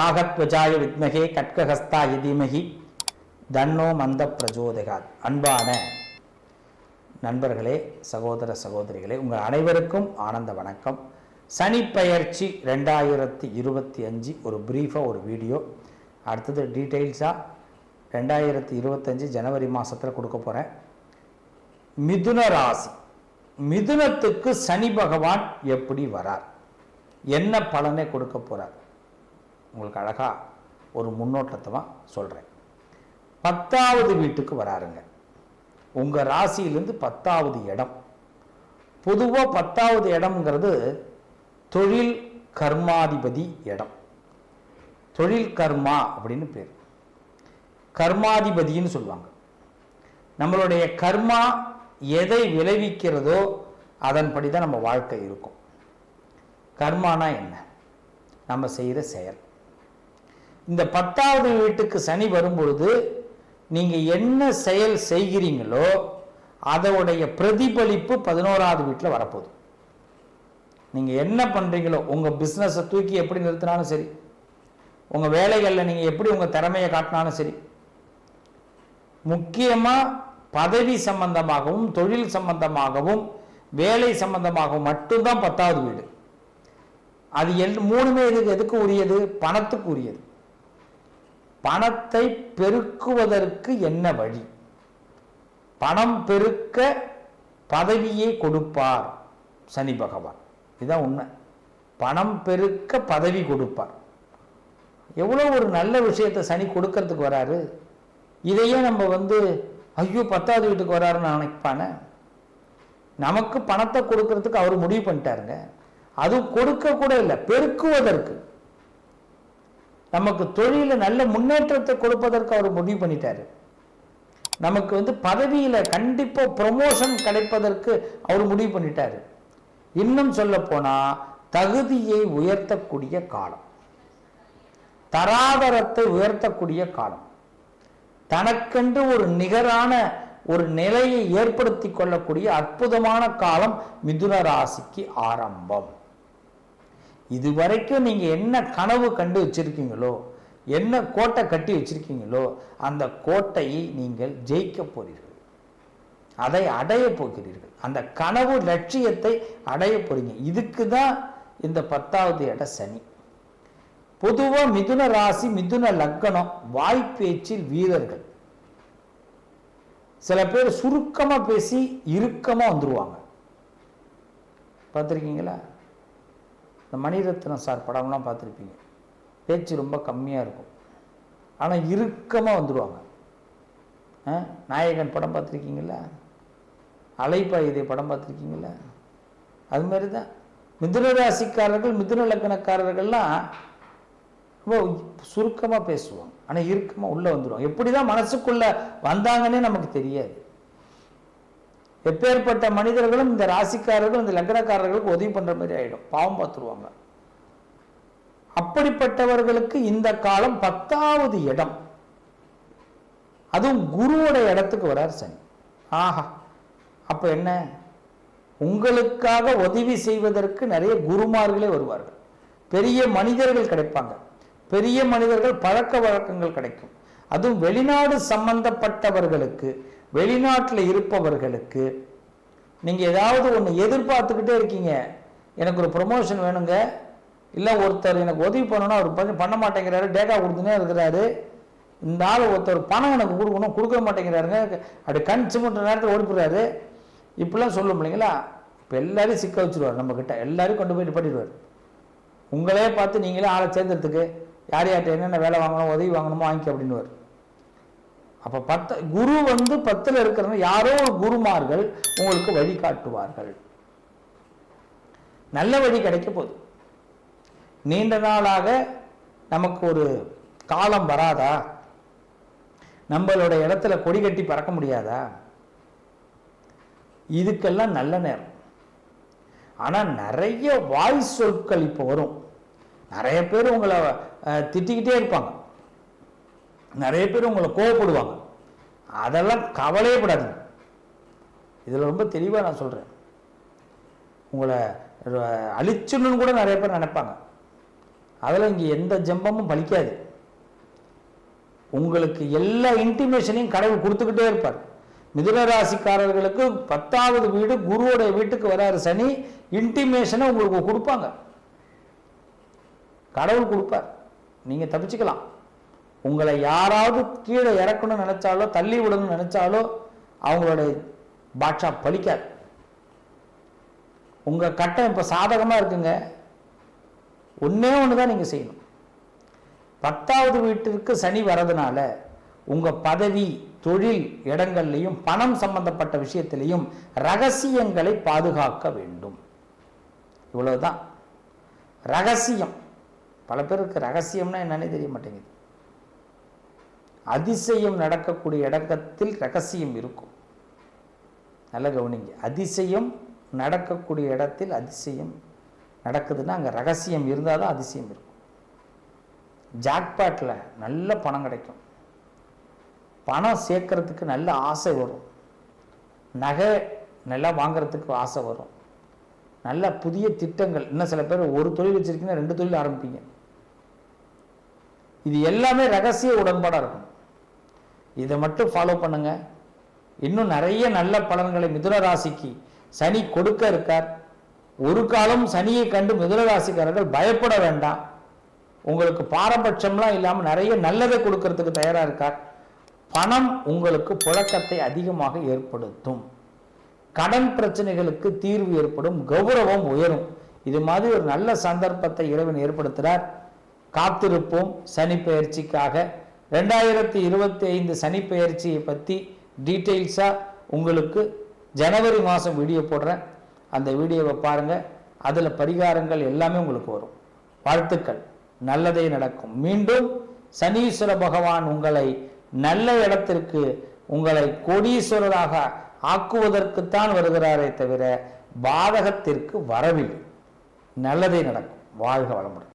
நாகத்வஜாய வித்மகே கட்கஹஸ்தா இதிமகி தன்னோ மந்த பிரஜோதகாத். அன்பான நண்பர்களே சகோதர சகோதரிகளே உங்கள் அனைவருக்கும் ஆனந்த வணக்கம். சனிப்பெயர்ச்சி ரெண்டாயிரத்தி இருபத்தி அஞ்சு ஒரு ப்ரீஃபாக ஒரு வீடியோ. அடுத்தது டீட்டெயில்ஸாக ரெண்டாயிரத்தி இருபத்தஞ்சு ஜனவரி மாதத்தில் கொடுக்க போகிறேன் மிதுன ராசி. மிதுனத்துக்கு சனி பகவான் எப்படி வரார்? என்ன பலனை கொடுக்க போகிறார் உங்களுக்கு அழகாக ஒரு முன்னோட்டத்தை சொல்கிறேன் பத்தாவது வீட்டுக்கு வராருங்க. உங்கள் ராசியிலேருந்து பத்தாவது இடம். பொதுவாக பத்தாவது இடம்ங்கிறது தொழில் கர்மாதிபதி இடம். தொழில் கர்மா அப்படின்னு பேர். கர்மாதிபதின்னு சொல்லுவாங்க. நம்மளுடைய கர்மா எதை விளைவிக்கிறதோ அதன்படி தான் நம்ம வாழ்க்கை இருக்கும். கர்மானா என்ன? நம்ம செய்கிற செயல். இந்த பத்தாவது வீட்டுக்கு சனி வரும்பொழுது நீங்கள் என்ன செயல் செய்கிறீங்களோ அதோடைய பிரதிபலிப்பு பதினோராவது வீட்டில் வரப்போகுது. நீங்கள் என்ன பண்ணுறீங்களோ உங்கள் பிஸ்னஸை தூக்கி எப்படி நிறுத்தினாலும் சரி உங்கள் வேலைகளில் நீங்கள் எப்படி உங்கள் திறமையை காட்டினாலும் சரி முக்கியமாக பதவி சம்பந்தமாகவும் தொழில் சம்பந்தமாகவும் வேலை சம்பந்தமாகவும் மட்டும்தான் பத்தாவது வீடு. அது எல் மூணுமே எதுக்கு எதுக்கு உரியது? பணத்துக்கு உரியது. பணத்தை பெருக்குவதற்கு என்ன வழி? பணம் பெருக்க பதவியை கொடுப்பார் சனி பகவான். இதுதான் உண்மை. பணம் பெருக்க பதவி கொடுப்பார். எவ்வளோ ஒரு நல்ல விஷயத்தை சனி கொடுக்கறதுக்கு வராரு. இதையே நம்ம வந்து ஐயோ பத்தாவது வீட்டுக்கு வராருன்னு நினைப்பானே. நமக்கு பணத்தை கொடுக்கறதுக்கு அவர் முடிவு பண்ணிட்டாருங்க. அது கொடுக்க கூட இல்லை பெருக்குவதற்கு. நமக்கு தொழிலில் நல்ல முன்னேற்றத்தை கொடுப்பதற்கு அவர் முடிவு பண்ணிட்டாரு. நமக்கு வந்து பதவியில் கண்டிப்பாக ப்ரொமோஷன் கிடைப்பதற்கு அவர் முடிவு பண்ணிட்டாரு. இன்னும் சொல்ல போனால் தகுதியை உயர்த்தக்கூடிய காலம். தராதரத்தை உயர்த்தக்கூடிய காலம். தனக்கென்று ஒரு நிகரான ஒரு நிலையை ஏற்படுத்தி கொள்ளக்கூடிய அற்புதமான காலம் மிதுன ராசிக்கு ஆரம்பம். இதுவரைக்கும் நீங்கள் என்ன கனவு கண்டு வச்சிருக்கீங்களோ என்ன கோட்டை கட்டி வச்சிருக்கீங்களோ அந்த கோட்டையை நீங்கள் ஜெயிக்க போகிறீர்கள் அதை அடைய போகிறீர்கள். அந்த கனவு லட்சியத்தை அடைய போறீங்க. இதுக்கு தான் இந்த பத்தாவது இட சனி. பொதுவாக மிதுன ராசி மிதுன லக்கணம் வாய்ப்பேச்சில் வீரர்கள். சில பேர் சுருக்கமாக பேசி இறுக்கமாக வந்துருவாங்க. பார்த்துருக்கீங்களா? இந்த மணிரத்னம் சார் படம்லாம் பார்த்துருப்பீங்க. பேச்சு ரொம்ப கம்மியாக இருக்கும். ஆனால் இறுக்கமாக வந்துடுவாங்க ஆ? நாயகன் படம் பார்த்துருக்கீங்களா அலைப்பாயுதை படம் பார்த்துருக்கீங்களா அது மாதிரி தான் மிதுன ராசிக்காரர்கள் மிதுன லக்கணக்காரர்கள்லாம் ரொம்ப சுருக்கமாக பேசுவாங்க. ஆனால் இறுக்கமாக உள்ளே வந்துடுவாங்க எப்படி தான் மனசுக்குள்ளே வந்தாங்கன்னே நமக்கு தெரியாது. எப்பேற்பட்ட மனிதர்களும் இந்த ராசிக்காரர்களும் இந்த லக்னக்காரர்களுக்கு உதவி பண்ற மாதிரி ஆயிடும். பாவம் பார்த்துருவாங்க. அப்படிப்பட்டவர்களுக்கு இந்த காலம் பத்தாவது இடம். அதுவும் குருவோட இடத்துக்கு வரார் சனி. ஆஹா. அப்ப என்ன? உங்களுக்காக உதவி செய்வதற்கு நிறைய குருமார்களே வருவார்கள். பெரிய மனிதர்கள் கிடைப்பாங்க. பெரிய மனிதர்கள் பழக்க வழக்கங்கள் கிடைக்கும். அதுவும் வெளிநாடு சம்பந்தப்பட்டவர்களுக்கு வெளிநாட்டில் இருப்பவர்களுக்கு நீங்கள் ஏதாவது ஒன்று எதிர்பார்த்துக்கிட்டே இருக்கீங்க. எனக்கு ஒரு ப்ரொமோஷன் வேணுங்க. இல்லை ஒருத்தர் எனக்கு உதவி பண்ணணும் அவர் பண்ண பண்ண மாட்டேங்கிறாரு டேட்டா கொடுத்துனே இருக்கிறாரு. இந்த ஆள் ஒருத்தர் பணம் எனக்கு கொடுக்கணும் கொடுக்க மாட்டேங்கிறாருங்க. அப்படி கண் சிமிட்ட நேரத்தில் ஓடிப்படுறாரு இப்படிலாம் சொல்லும் இல்லைங்களா இப்போ எல்லாரையும் சிக்க வச்சுருவார் நம்மக்கிட்ட எல்லாரையும் கொண்டு போய் நிப்பாட்டிடுவார். உங்களே பார்த்து நீங்களே ஆளை சேர்ந்ததுக்கு யார் யார்கிட்ட என்னென்ன வேலை வாங்கணும் உதவி வாங்கணுமோ வாங்கிக்க அப்படின்னுவார். அப்போ பத்து குரு வந்து பத்தில் இருக்கிறவங்க யாரோ ஒரு குருமார்கள் உங்களுக்கு வழிகாட்டுவார்கள் நல்ல வழி கிடைக்க போகுது. நீண்ட நாளாக நமக்கு ஒரு காலம் வராதா? நம்மளோட இடத்துல கொடி கட்டி பறக்க முடியாதா? இதுக்கெல்லாம் நல்ல நேரம். ஆனால் நிறைய வாய் சொற்கள் இப்போ வரும். நிறைய பேர் உங்களை அஹ், திட்டிக்கிட்டே இருப்பாங்க. நிறைய பேர் உங்களை கோவப்படுவாங்க. அதெல்லாம் கவலையே படாதீங்க. இதில் ரொம்ப தெளிவாக நான் சொல்கிறேன் உங்களை அழிச்சிடணும்னு கூட நிறைய பேர் நினைப்பாங்க. அதில் இங்கே எந்த ஜம்பமும் பலிக்காது. உங்களுக்கு எல்லா இன்டிமேஷனையும் கடவுள் கொடுத்துக்கிட்டே இருப்பார். மிதுனராசிக்காரர்களுக்கு பத்தாவது வீடு குருவோட வீட்டுக்கு வராரு சனி இன்டிமேஷனை உங்களுக்கு கொடுப்பாங்க. கடவுள் கொடுப்பார். நீங்க தப்பிச்சுக்கலாம். உங்களை யாராவது கீழே இறக்கணும்னு நினைச்சாலோ தள்ளி விடணும்னு நினைச்சாலோ அவங்களோட பாட்சா பலிக்காது. உங்க கட்டம் இப்ப சாதகமா இருக்குங்க. ஒன்னே ஒன்று தான் நீங்க செய்யணும். பத்தாவது வீட்டிற்கு சனி வரதுனால உங்க பதவி தொழில் இடங்கள்லையும் பணம் சம்பந்தப்பட்ட விஷயத்திலையும் ரகசியங்களை பாதுகாக்க வேண்டும். இவ்வளவுதான். ரகசியம். பல பேருக்கு ரகசியம்னா என்னன்னே தெரிய மாட்டேங்குது. அதிசயம் நடக்கக்கூடிய இடத்தில் ரகசியம் இருக்கும். நல்ல கவனிங்க. அதிசயம் நடக்கக்கூடிய இடத்தில் அதிசயம் நடக்குதுன்னா அங்கே ரகசியம் இருந்தால் தான் அதிசயம் இருக்கும். ஜாக்பாட்டில் நல்ல பணம் கிடைக்கும். பணம் சேர்க்கறதுக்கு நல்ல ஆசை வரும். நகை நல்லா வாங்கிறதுக்கு ஆசை வரும். நல்ல புதிய திட்டங்கள் இன்னும் சில பேர் ஒரு தொழில் வச்சிருக்கீங்கன்னா ரெண்டு தொழில் ஆரம்பிப்பீங்க. இது எல்லாமே ரகசிய உடன்பாடாக இருக்கும். இதை மட்டும் ஃபாலோ பண்ணுங்க. இன்னும் நிறைய நல்ல பலன்களை மிதுன ராசிக்கு சனி கொடுக்க இருக்கார். ஒரு காலம் சனியை கண்டு மிதுன ராசிக்காரர்கள் பயப்பட வேண்டாம். உங்களுக்கு பாரபட்சம்லாம் இல்லாமல் நிறைய நல்லதை கொடுக்கறதுக்கு தயாராக இருக்கார். பணம் உங்களுக்கு புழக்கத்தை அதிகமாக ஏற்படுத்தும். கடன் பிரச்சனைகளுக்கு தீர்வு ஏற்படும். கௌரவம் உயரும். இது மாதிரி ஒரு நல்ல சந்தர்ப்பத்தை இறைவன் ஏற்படுத்துகிறார் காத்திருப்போம் சனி பயிற்சிக்காக. ரெண்டாயிரத்தி இருபத்தி ஐந்து சனிப்பெயர்ச்சியை பற்றி டீட்டெயில்ஸாக உங்களுக்கு ஜனவரி மாதம் வீடியோ போடுறேன். அந்த வீடியோவை பாருங்கள் அதில் பரிகாரங்கள் எல்லாமே உங்களுக்கு வரும். வாழ்த்துக்கள். நல்லதே நடக்கும். மீண்டும் சனீஸ்வர பகவான் உங்களை நல்ல இடத்திற்கு உங்களை கோடீஸ்வரராக ஆக்குவதற்குத்தான் வருகிறாரே தவிர பாதகத்திற்கு வரவில்லை. நல்லதே நடக்கும். வாழ்க வளமுடன்.